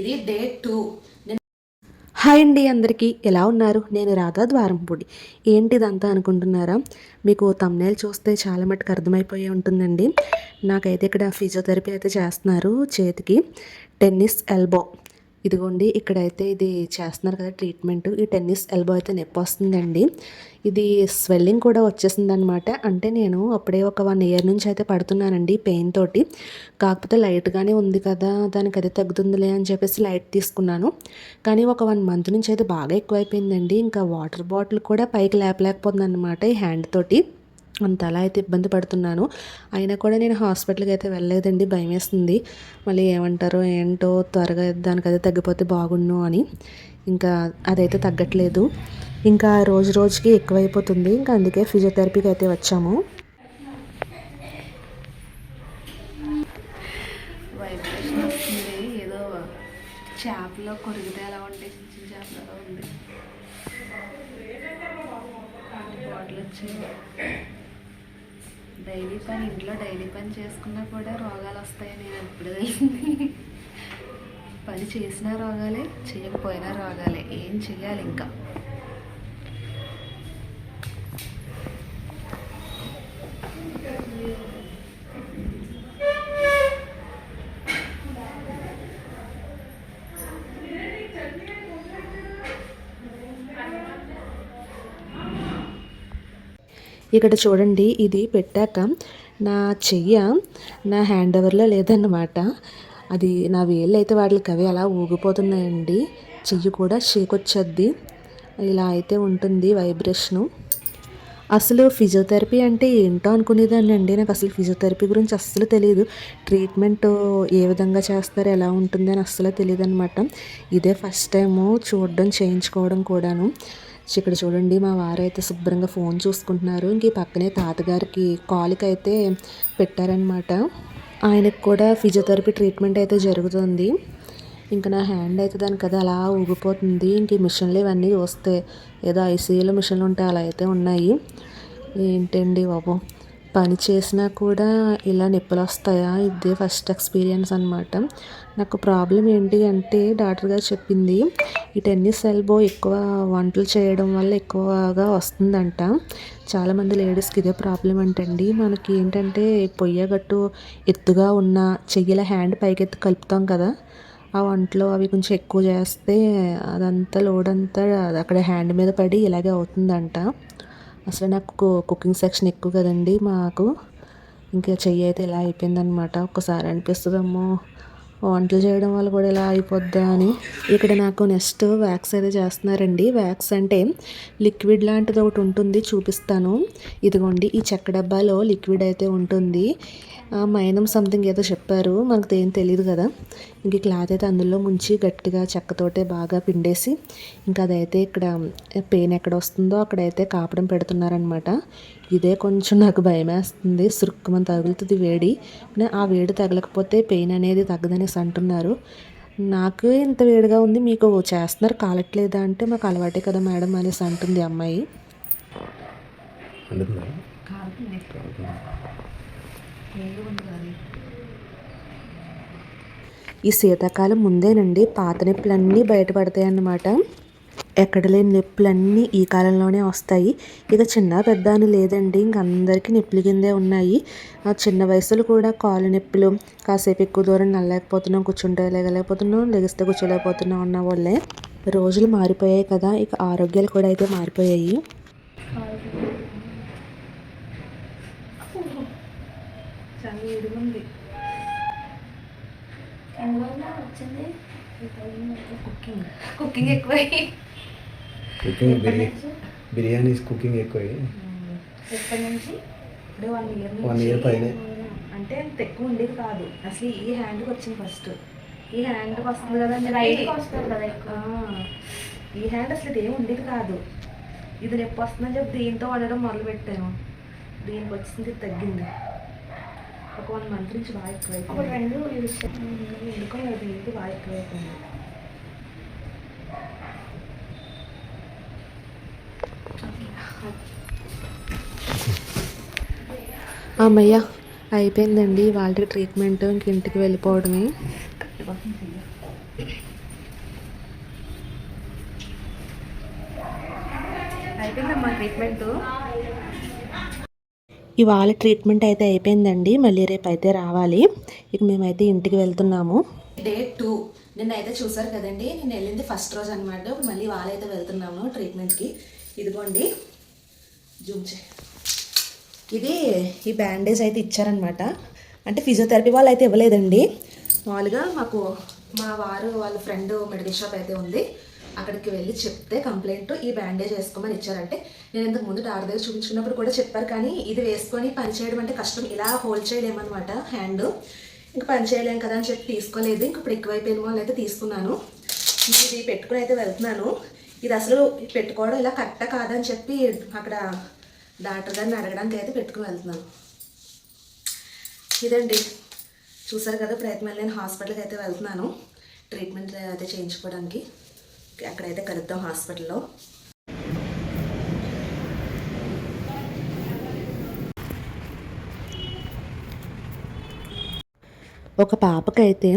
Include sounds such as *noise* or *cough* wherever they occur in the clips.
ఇది day two. Hi అండి అందరికీ. ఎలా ఉన్నారు? నేను రాధా ద్వారంపూడి. ఏంటిదంతా అనుకుంటున్నారా? మీకు తమ్నేల్ చూస్తే చాలా మటుకు అర్థమైపోయి ఉంటుందండి. నాకైతే ఇక్కడ ఫిజియోథెరపీ అయితే చేస్తున్నారు చేతికి. టెన్నిస్ ఎల్బో ఇదిగోండి ఇక్కడైతే ఇది చేస్తున్నారు కదా ట్రీట్మెంట్. ఈ టెన్నిస్ ఎల్బో అయితే నొప్పి వస్తుందండి ఇది స్వెల్లింగ్ కూడా వచ్చేసింది అనమాట అంటే నేను అప్పుడే ఒక వన్ ఇయర్ నుంచి అయితే పడుతున్నానండి పెయిన్ తోటి. కాకపోతే లైట్గానే ఉంది కదా దానికి అదే తగ్గుతుందిలే అని చెప్పేసి లైట్ తీసుకున్నాను. కానీ ఒక వన్ మంత్ నుంచి అయితే బాగా ఎక్కువైపోయిందండి. ఇంకా వాటర్ బాటిల్ కూడా పైకి లేపలేకపోతుంది అనమాట ఈ హ్యాండ్ తోటి. అంత అలా అయితే ఇబ్బంది పడుతున్నాను. అయినా కూడా నేను హాస్పిటల్కి అయితే వెళ్ళలేదండి. భయం వేస్తుంది మళ్ళీ ఏమంటారో ఏంటో త్వరగా దానికైతే తగ్గిపోతే బాగుండు అని. ఇంకా అదైతే తగ్గట్లేదు. ఇంకా రోజు రోజుకి ఎక్కువైపోతుంది. ఇంకా అందుకే ఫిజియోథెరపీకి అయితే వచ్చాము. వైబ్రేషన్ వస్తుంది. ఏదో చేపలో కొరిగితే ఎలా ఉంటాయి చిన్న చిన్న చేపలలో ఉంది బాటిల్ వచ్చింది. డైలీ పని ఇంట్లో డైలీ పని చేసుకున్నా కూడా రోగాలు వస్తాయని నేను ఎప్పుడు తెలిసింది. పని చేసినా రోగాలే చేయకపోయినా రోగాలే. ఏం చెయ్యాలి ఇంకా ఇక్కడ చూడండి ఇది పెట్టాక నా చెయ్య నా హ్యాండ్ ఓవర్లో లేదన్నమాట. అది నా వేళ్ళు అయితే వాటికి అవి అలా ఊగిపోతున్నాయండి. చెయ్యి కూడా షేక్ వచ్చేద్ది ఇలా అయితే ఉంటుంది వైబ్రేషను అసలు ఫిజియోథెరపీ అంటే ఏంటో అనుకునేదాన్ని అండి. నాకు అసలు ఫిజియోథెరపీ గురించి అస్సలు తెలియదు ట్రీట్మెంట్ ఏ విధంగా చేస్తారు ఎలా ఉంటుంది అని అస్సలు తెలియదు అనమాట ఇదే ఫస్ట్ టైము చూడడం చేయించుకోవడం కూడాను. ఇక్కడ చూడండి మా వారైతే శుభ్రంగా ఫోన్ చూసుకుంటున్నారు. ఇంక ఈ పక్కనే తాతగారికి కాలుకి అయితే పెట్టారనమాట ఆయనకు కూడా ఫిజియోథెరపీ ట్రీట్మెంట్ అయితే జరుగుతుంది. ఇంకా నా హ్యాండ్ అయితే దానికి అది అలా ఊగిపోతుంది. ఇంక ఈ మిషన్లు ఇవన్నీ చూస్తే ఏదో ఐసీయూలో మిషన్లు ఉంటే అలా అయితే ఉన్నాయి. ఏంటండి బాబు? పని చేసినా కూడా ఇలా నొప్పులు వస్తాయా ఇదే ఫస్ట్ ఎక్స్పీరియన్స్ అనమాట నాకు ప్రాబ్లం ఏంటి అంటే డాక్టర్ గారు చెప్పింది ఈ టెన్నిస్ ఎల్బో ఎక్కువ వంటలు చేయడం వల్ల ఎక్కువగా వస్తుందంట. చాలామంది లేడీస్కి ఇదే ప్రాబ్లం అంటండి. మనకి ఏంటంటే పొయ్యగట్టు ఎత్తుగా ఉన్న చెయ్యిల హ్యాండ్ పైకెత్తి కలుపుతాం కదా ఆ వంటలో అవి కొంచెం ఎక్కువ చేస్తే అదంతా లోడ్ అంతా అక్కడ హ్యాండ్ మీద పడి ఇలాగే అవుతుందంట. అసలు నాకు కుకింగ్ సెక్షన్ ఎక్కువ కదండి మాకు. ఇంకా చెయ్యి అయితే ఇలా అయిపోయిందనమాట. ఒక్కసారి అనిపిస్తుందమ్మో. వంటలు చేయడం వల్ల కూడా ఇలా అయిపోద్దా అని. ఇక్కడ నాకు నెక్స్ట్ వ్యాక్స్ అయితే చేస్తున్నారండి. వ్యాక్స్ అంటే లిక్విడ్ లాంటిది ఒకటి ఉంటుంది చూపిస్తాను. ఇదిగోండి ఈ చెక్క డబ్బాలో లిక్విడ్ అయితే ఉంటుంది. మైనం సంథింగ్ ఏదో చెప్పారు. మనకు ఏం తెలియదు కదా. ఇంక క్లాత్ అయితే అందులో ముంచి గట్టిగా చెక్కతోటే బాగా పిండేసి ఇంకా అదైతే ఇక్కడ పెయిన్ ఎక్కడ వస్తుందో అక్కడైతే కాపడం పెడుతున్నారనమాట ఇదే కొంచెం నాకు భయం వేస్తుంది సురుక్కుమని తగులుతుంది వేడి. ఆ వేడి తగలకపోతే పెయిన్ అనేది తగ్గదనేసి అంటున్నారు. నాకు ఇంత వేడిగా ఉంది మీకు చేస్తున్నారు కాలట్లేదా అంటే మాకు అలవాటే కదా మేడం అనేసి అంటుంది అమ్మాయి. ఈ శీతాకాలం ముందేనండి పాత నొప్పులన్నీ బయటపడతాయి అన్నమాట ఎక్కడ లేని నొప్పులన్నీ ఈ కాలంలోనే వస్తాయి. ఇక చిన్న పెద్ద అని లేదండి ఇంక అందరికీ నొప్పులు కిందే ఉన్నాయి. ఆ చిన్న వయసులో కూడా కాలు నొప్పులు కాసేపు ఎక్కువ దూరం నల్లలేకపోతున్నాం కూర్చుంటే లేగలేకపోతున్నాం లెగిస్తే కూర్చోలేకపోతున్నాం అన్న వాళ్ళే. రోజులు మారిపోయాయి కదా ఇక ఆరోగ్యాలు కూడా అయితే మారిపోయాయి. వేడిగుంది వచ్చింది? కుకింగ్. కుకింగ్ ఎక్కువ. కుకింగ్ బిర్యానీ బిర్యానీస్ కుకింగ్ ఎక్కువ. ఎప్పటి నుంచి? ఇప్పుడు వన్ ఇయర్ వన్ ఇయర్ పైన. అంటే అంత ఎక్కువ ఉండేది కాదు. అసలు ఈ హ్యాండ్కి వచ్చింది ఫస్ట్ ఈ హ్యాండ్కి వస్తుంది కదా చెప్పి- వస్తుంది కదా ఎక్కువ. ఆ, ఈ హ్యాండ్ అసలు ఇది ఏమి ఉండేది కాదు. ఇది నొప్పి వస్తుందని చెప్పి దీంతో వండడం మొదలు పెట్టాను దీనికి వచ్చింది తగ్గింది. ఒక వన్ మంత్ నుంచి బాగా ఎక్కువైపోయింది అప్పుడు రెండు అమ్మయ్య అయిపోయిందండి వాళ్ళకి ట్రీట్మెంట్ ఇంక ఇంటికి వెళ్ళిపోవడమే అయిపోయిందమ్మా ట్రీట్మెంటు ఇవాళ ట్రీట్మెంట్ అయితే అయిపోయిందండి. మళ్ళీ రేపు అయితే రావాలి. ఇక మేమైతే ఇంటికి వెళ్తున్నాము. డే టూ నిన్న అయితే చూసారు కదండి? నేను వెళ్ళింది ఫస్ట్ రోజు అనమాట ఇప్పుడు మళ్ళీ వాళ్ళైతే వెళ్తున్నాము ట్రీట్మెంట్కి ఇదిగోండి. జూమ్ చే ఇది ఈ బ్యాండేజ్ అయితే ఇచ్చారనమాట అంటే ఫిజియోథెరపీ వాళ్ళు అయితే ఇవ్వలేదండి. మామూలుగా మాకు మా వారు వాళ్ళ ఫ్రెండ్ మెడికల్ షాప్ అయితే ఉంది. అక్కడికి వెళ్ళి చెప్తే కంప్లైంట్ ఈ బ్యాండేజ్ వేసుకోమని ఇచ్చారంటే నేను ఇంతకు ముందు డాక్టర్ దగ్గర చూపించుకున్నప్పుడు కూడా చెప్పారు కానీ ఇది వేసుకొని పని చేయడం అంటే కష్టం. ఇలా హోల్డ్ చేయలేమన్నమాట హ్యాండ్ ఇంకా పని చేయలేం కదా అని చెప్పి తీసుకోలేదు. ఇంక ఇప్పుడు ఎక్కువైపోయిన వాళ్ళు అయితే తీసుకున్నాను. ఇది పెట్టుకుని అయితే వెళ్తున్నాను. ఇది అసలు పెట్టుకోవడం ఇలా కరెక్టా కాదని చెప్పి అక్కడ డాక్టర్ గారిని అడగడానికి అయితే పెట్టుకుని వెళ్తున్నాను. ఇదండి. చూసారు కదా ప్రయత్నం నేను హాస్పిటల్కి అయితే వెళ్తున్నాను. ట్రీట్మెంట్ అయితే చేయించుకోవడానికి. అక్కడైతే కలుద్దాం హాస్పిటల్లో. ఒక పాపకైతే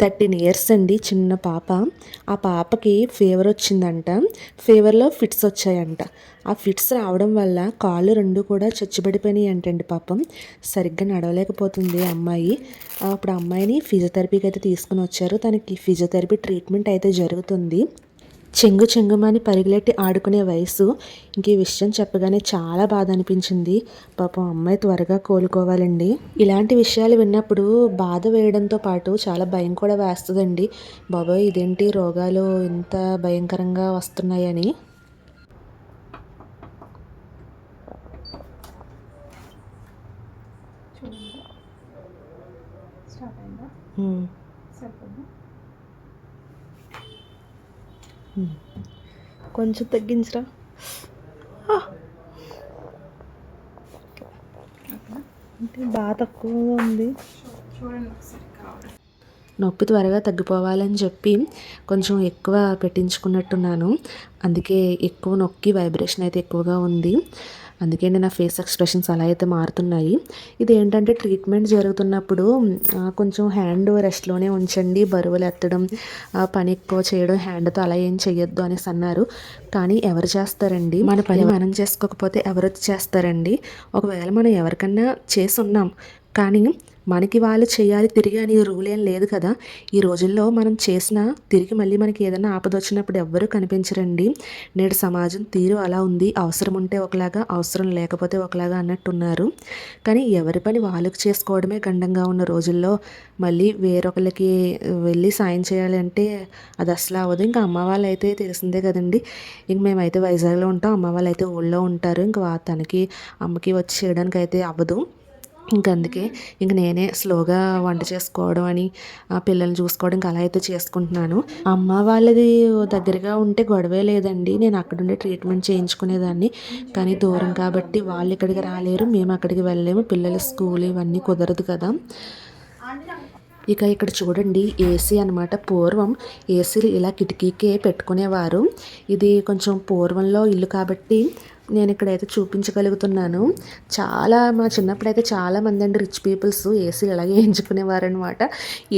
థర్టీన్ ఇయర్స్ అండి చిన్న పాప. ఆ పాపకి ఫీవర్ వచ్చిందంట. ఫీవర్లో ఫిట్స్ వచ్చాయంట. ఆ ఫిట్స్ రావడం వల్ల కాళ్ళు రెండు కూడా చచ్చిబడిపోయినాయి అంటండి పాపం. సరిగ్గా నడవలేకపోతుంది అమ్మాయి. అప్పుడు అమ్మాయిని ఫిజియోథెరపీకి అయితే తీసుకుని వచ్చారు. తనకి ఫిజియోథెరపీ ట్రీట్మెంట్ అయితే జరుగుతుంది. చెంగు చెంగుమని పరిగెట్టి ఆడుకునే వయసు. ఇంక ఈ విషయం చెప్పగానే చాలా బాధ అనిపించింది. పాపం అమ్మాయి త్వరగా కోలుకోవాలండి. ఇలాంటి విషయాలు విన్నప్పుడు బాధ వేయడంతో పాటు చాలా భయం కూడా వేస్తుందండి. బాబాయ్ ఇదేంటి? రోగాలు ఇంత భయంకరంగా వస్తున్నాయని. ఉమ్. కొంచెం తగ్గించరా. అంటే బాగా తక్కువగా ఉంది. నొప్పి త్వరగా తగ్గిపోవాలని చెప్పి కొంచెం ఎక్కువ పెట్టించుకున్నట్టున్నాను. అందుకే ఎక్కువ నొక్కి వైబ్రేషన్ అయితే ఎక్కువగా ఉంది. అందుకే నా ఫేస్ ఎక్స్ప్రెషన్స్ అలా అయితే మారుతున్నాయి. ఇది ఏంటంటే ట్రీట్మెంట్ జరుగుతున్నప్పుడు కొంచెం హ్యాండ్ రెస్ట్లోనే ఉంచండి బరువులు ఎత్తడం పని ఎక్కువ చేయడం హ్యాండ్తో అలా ఏం చెయ్యొద్దు అనేసి అన్నారు. కానీ ఎవరు చేస్తారండి? మన పని మనం చేసుకోకపోతే ఎవరు చేస్తారండి? ఒకవేళ మనం ఎవరికన్నా చేసి ఉన్నాం కానీ మనకి వాళ్ళు చేయాలి తిరిగి అని రూల్ ఏం లేదు కదా. ఈ రోజుల్లో మనం చేసిన తిరిగి మళ్ళీ మనకి ఏదైనా ఆపద వచ్చినప్పుడు ఎవ్వరూ కనిపించరండి. నేడు సమాజం తీరు అలా ఉంది. అవసరం ఉంటే ఒకలాగా అవసరం లేకపోతే ఒకలాగా అన్నట్టున్నారు. కానీ ఎవరి పని వాళ్ళకి చేసుకోవడమే గండంగా ఉన్న రోజుల్లో మళ్ళీ వేరొకరికి వెళ్ళి సాయం చేయాలి అంటే అది అసలు అవ్వదు. ఇంకా అమ్మ వాళ్ళు అయితే తెలిసిందే కదండి. ఇంక మేమైతే వైజాగ్లో ఉంటాం అమ్మ వాళ్ళు అయితే ఊళ్ళో ఉంటారు. ఇంకా తనకి అమ్మకి వచ్చి చేయడానికి అయితే అవ్వదు. ఇంక అందుకే ఇంక నేనే స్లోగా వంట చేసుకోవడం అని ఆ పిల్లల్ని చూసుకోవడం ఇంకా అలా అయితే చేసుకుంటున్నాను. అమ్మ వాళ్ళది దగ్గరగా ఉంటే గొడవే లేదండి. నేను అక్కడుండే ట్రీట్మెంట్ చేయించుకునేదాన్ని. కానీ దూరం కాబట్టి వాళ్ళు ఇక్కడికి రాలేరు. మేము అక్కడికి వెళ్ళలేము. పిల్లల స్కూల్ ఇవన్నీ కుదరదు కదా. ఇక ఇక్కడ చూడండి ఏసీ అన్నమాట పూర్వం. ఏసీలు ఇలా కిటికీకే పెట్టుకునేవారు. ఇది కొంచెం పూర్వంలో ఇల్లు కాబట్టి నేను ఇక్కడైతే చూపించగలుగుతున్నాను. చాలా మా చిన్నప్పుడు చాలా మంది అండి రిచ్ పీపుల్స్ ఏసీలు ఇలాగే ఎంచుకునేవారనమాట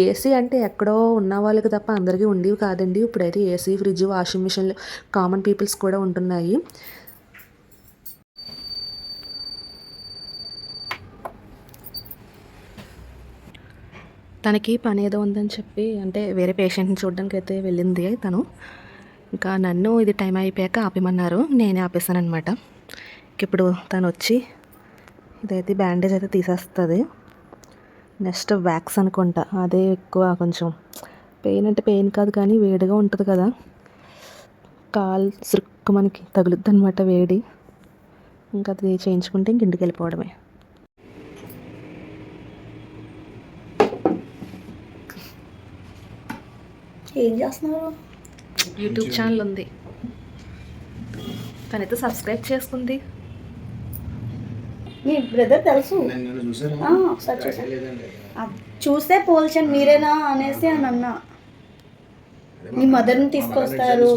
ఏసీ అంటే ఎక్కడో ఉన్న వాళ్ళకి తప్ప అందరికీ ఉండేవి కాదండి. ఇప్పుడైతే ఏసీ ఫ్రిడ్జ్ వాషింగ్ మిషన్లు కామన్ పీపుల్స్ కూడా ఉంటున్నాయి. తనకి పని ఏదో ఉందని చెప్పి అంటే వేరే పేషెంట్ని చూడడానికి అయితే వెళ్ళింది తను. ఇంకా నన్ను ఇది టైం అయిపోయాక ఆపేమన్నారు నేనే ఆపేసాను అనమాట ఇప్పుడు తను వచ్చి ఇదైతే బ్యాండేజ్ అయితే తీసేస్తుంది. నెక్స్ట్ వ్యాక్స్ అనుకుంటా. అదే ఎక్కువ కొంచెం పెయిన్ అంటే పెయిన్ కాదు కానీ వేడిగా ఉంటుంది కదా. కాలు సురుక్కు మనకి తగులుద్ది అనమాట వేడి. ఇంకా అది చేయించుకుంటే ఇంక ఇంటికి వెళ్ళిపోవడమే. ఏం చేస్తున్నారు? యూట్యూబ్ ఛానల్ ఉంది. తనైతే సబ్స్క్రైబ్ చేసుకుంది. మీ బ్రదర్ తెలుసు? చూస్తే పోల్చాను మీరేనా అనేసి అని అన్నా. మీ మదర్ని తీసుకొస్తారు.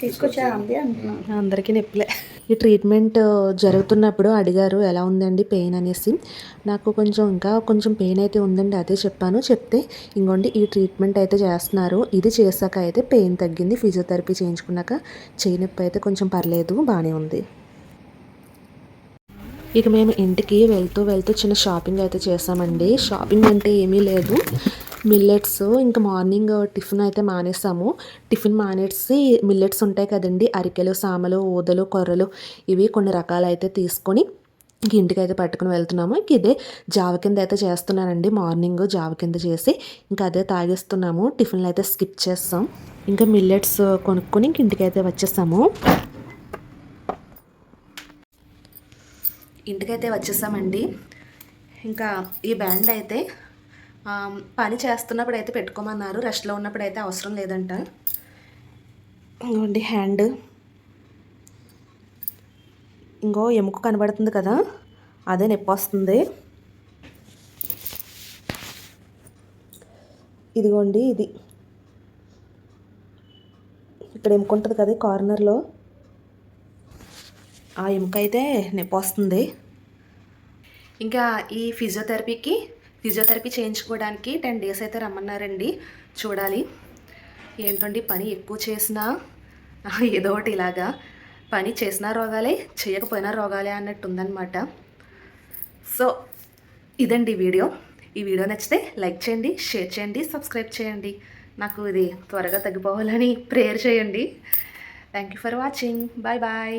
తీసుకొచ్చారా అంది అంటున్నా. అందరికీ నొప్పులే. ఈ ట్రీట్మెంట్ uh, జరుగుతున్నప్పుడు అడిగారు ఎలా ఉందండి పెయిన్ అనేసి. నాకు కొంచెం ఇంకా కొంచెం పెయిన్ అయితే ఉందండి అదే చెప్పాను. చెప్తే ఇంకోండి ఈ ట్రీట్మెంట్ అయితే చేస్తున్నారు. ఇది చేశాక అయితే పెయిన్ తగ్గింది. ఫిజియోథెరపీ చేయించుకున్నాక చేయి నొప్పి అయితే కొంచెం పర్లేదు బాగానే ఉంది. ఇక మేము ఇంటికి వెళ్తూ వెళ్తూ చిన్న షాపింగ్ అయితే చేసామండి షాపింగ్ అంటే ఏమీ లేదు. మిల్లెట్స్ ఇంకా మార్నింగ్ uh, టిఫిన్ అయితే మానేసాము. టిఫిన్ మానేసి మిల్లెట్స్ ఉంటాయి కదండి అరికెలు సామలు ఊదలు కొర్రలు ఇవి కొన్ని రకాలు అయితే తీసుకొని ఇంక ఇంటికి అయితే పట్టుకుని వెళ్తున్నాము. ఇంక ఇదే జావ కింద అయితే చేస్తున్నానండి మార్నింగ్ జావ కింద చేసి ఇంకా అదే తాగేస్తున్నాము. టిఫిన్లు అయితే స్కిప్ చేస్తాం. ఇంకా మిల్లెట్స్ కొనుక్కొని ఇంక ఇంటికి అయితే వచ్చేసాము. ఇంటికైతే వచ్చేసామండి. ఇంకా ఈ బ్యాండ్ అయితే పని చేస్తున్నప్పుడు అయితే పెట్టుకోమన్నారు. రెస్ట్లో ఉన్నప్పుడు అయితే అవసరం లేదంట. ఇంకోండి హ్యాండ్. ఇంకో ఎముక కనబడుతుంది కదా అదే నొప్పి వస్తుంది. ఇదిగోండి ఇది. ఇక్కడ ఎముక ఉంటుంది కదా కార్నర్లో. ఆ ఎముక అయితే నొప్పి వస్తుంది. ఇంకా ఈ ఫిజియోథెరపీకి ఫిజియోథెరపీ చేయించుకోవడానికి టెన్ డేస్ అయితే రమ్మన్నారండి. చూడాలి. ఏంటండి పని ఎక్కువ చేసినా? *laughs* ఏదో ఒకటి ఇలాగా. పని చేసినా రోగాలే చేయకపోయినా రోగాలే అన్నట్టు ఉందన్నమాట సో ఇదండి వీడియో. ఈ వీడియో నచ్చితే లైక్ చేయండి షేర్ చేయండి సబ్స్క్రైబ్ చేయండి. నాకు ఇది త్వరగా తగ్గిపోవాలని *laughs* ప్రేయర్ చేయండి. Thank you for watching. Bye bye.